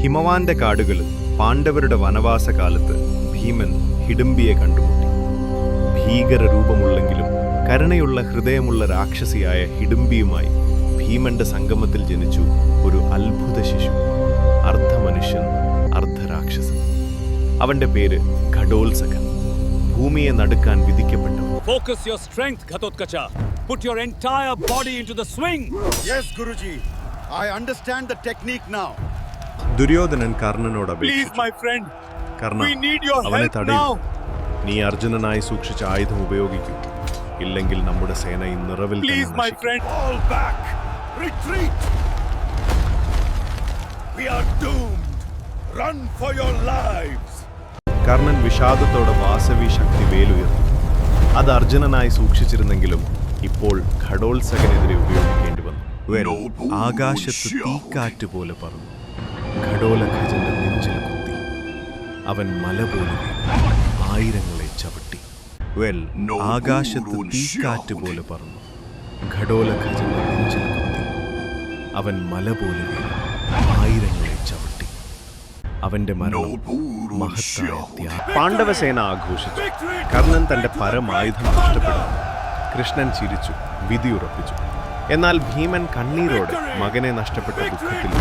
ഹിമവാന്റെ കാടുകളിൽ പാണ്ഡവരുടെ വനവാസകാലത്ത് ഭീമൻ ഹിഡംബിയെ കണ്ടുമുട്ടി ഭീകര രൂപമുള്ളെങ്കിലും കരുണയുള്ള ഹൃദയമുള്ള രാക്ഷസിയായ ഹിഡംബിയുമായി ഭീമന്റെ സംഗമത്തിൽ ജനിച്ചു ഒരു അത്ഭുത ശിശു അർദ്ധമനുഷ്യൻ അർദ്ധരാക്ഷസൻ അവന്റെ പേര് ഘടോത്സകൻ ഭൂമിയെ നടുക്കാൻ വിധിക്കപ്പെട്ടു Focus your strength, Ghatotkacha. Put your entire body into the swing. Yes, Guruji. I understand the technique now. Duryodhanan കർണനോട്. കർണ അവനെ തടയും. നീ അർജുനനായി സൂക്ഷിച്ച ആയുധം ഉപയോഗിക്കൂ. ഇല്ലെങ്കിൽ നമ്മുടെ സേന ഈ നിറവിൽ! കർണൻ വിഷാദത്തോടെ വാസവി ശക്തി വേലുയർത്തി. അത് അർജുനനായി സൂക്ഷിച്ചിരുന്നെങ്കിലും ഇപ്പോൾ ഘടോത്സകനെതിരെ ഉപയോഗിക്കേണ്ടി വന്നു. ആകാശത്ത് തീക്കാറ്റ് പോലെ പറന്നു. ഘടോലഖജന്റെ നെഞ്ചിൽ കുത്തി. അവൻ മല പോലെ ആയിരങ്ങളെ ചവിട്ടി. വെൽ ആകാശത്ത് തീക്കാറ്റ് പോലെ പറന്നു. ഘടോലഖജന്റെ നെഞ്ചിൽ കുത്തി. അവൻ മല പോലെ ആയിരങ്ങളെ ചവിട്ടി. അവന്റെ മരണം മഹത്തായ പാണ്ഡവസേന ആഘോഷിച്ചു. കർണൻ തന്റെ പരമായുധം നഷ്ടപ്പെടുന്നു കൃഷ്ണൻ ചിരിച്ചു വിധിയുറപ്പിച്ചു എന്നാൽ ഭീമൻ കണ്ണീരോടെ മകനെ നഷ്ടപ്പെട്ട ദുഃഖത്തിൽ